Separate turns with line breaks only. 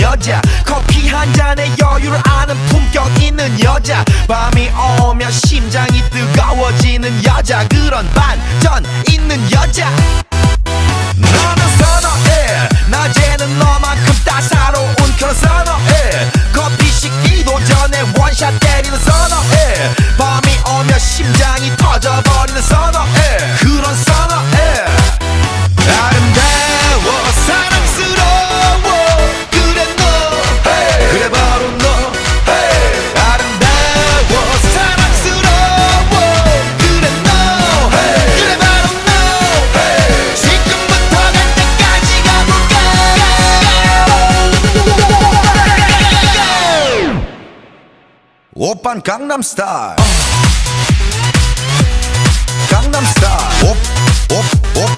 여자. 커피 한 잔에 여유를 아는 품격 있는 여자. 밤이 오면 심장이 뜨거워지는 여자. 그런 반전 있는 여자. 너는 선어해. 낮에는 너만큼 따사로운 그런 선어해. 커피 식기도 전에 원샷 때리는 선어해 오빤 강남스타일